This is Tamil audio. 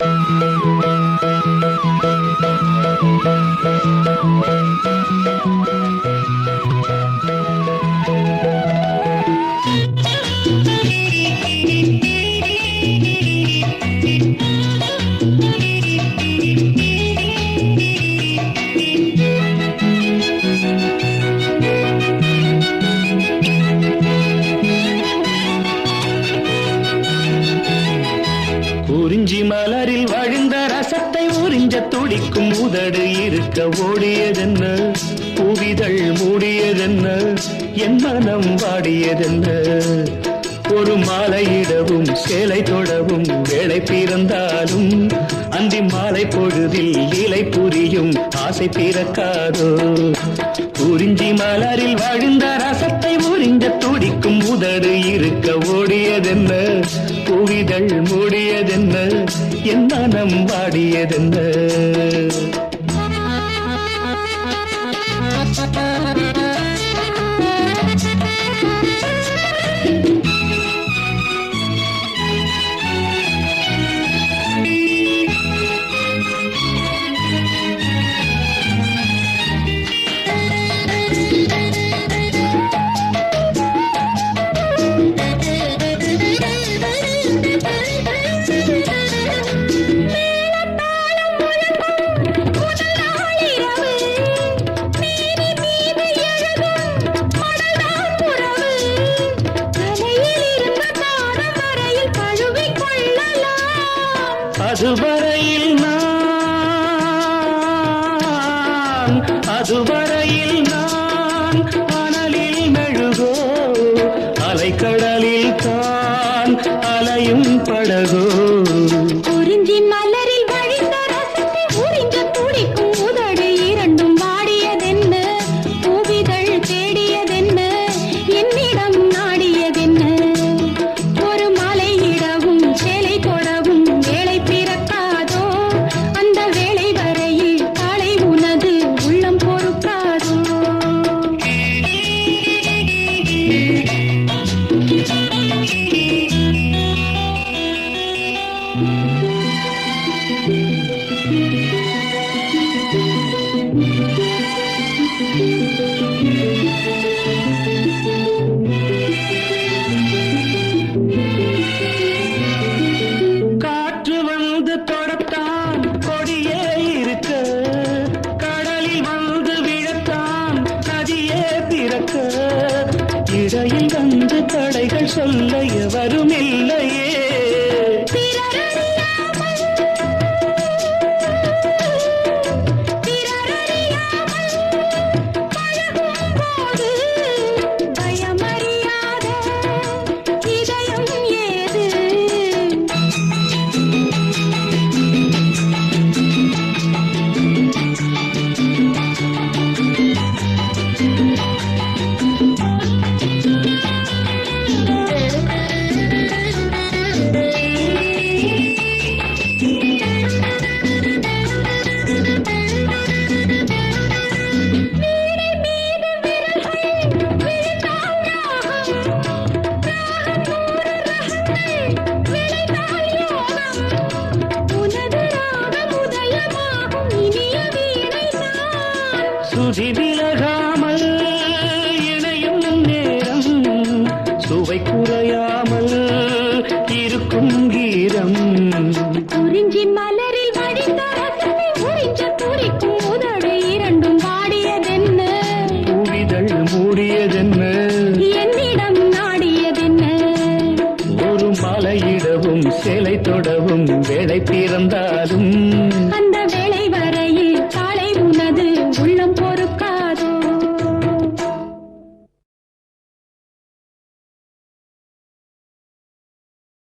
குறிஞ்சி துடிக்கும் உதடு இருக்க ஓடியதென்ன? புவிதழ் மூடியதென்ன? என் மனம் வாடியதென்ன? ஒரு மாலையிடவும் சேலை தொடவும் வேலை பிறந்தாலும் அந்தி மாலை பொழுதில் இலை புரியும் ஆசை பிறக்காதோ? உறிஞ்சி மலரில் வாழ்ந்த ரசத்தை உறிஞ்ச துடிக்கும் உதடு இருக்க ஓடியதென்ன? புவிதழ் மூடியதென்ன? என் மனம் வாடியதென்ன? அதுவரையில் நான் அதுவரையில் நான் அனலில் மெழுகோ அலைக்கடலில் தான் அலையும் படகோ. சொல்ல எவரும் இல்லையே சுதி விலகாமல் இணையும் நேரம். சுவை குறையாமல் இருக்கும் கீரம் குறிஞ்சி மலரில் ரசத்தை உறிஞ்ச துடிக்கும் உதடு இரண்டும் வாடியதென்ன பூவிதழ் மூடியதென்ன? என்னிடம் நாடியதென்ன? ஒரு மலையிடவும் சேலை தொடவும் வேலை பிறந்தாலும்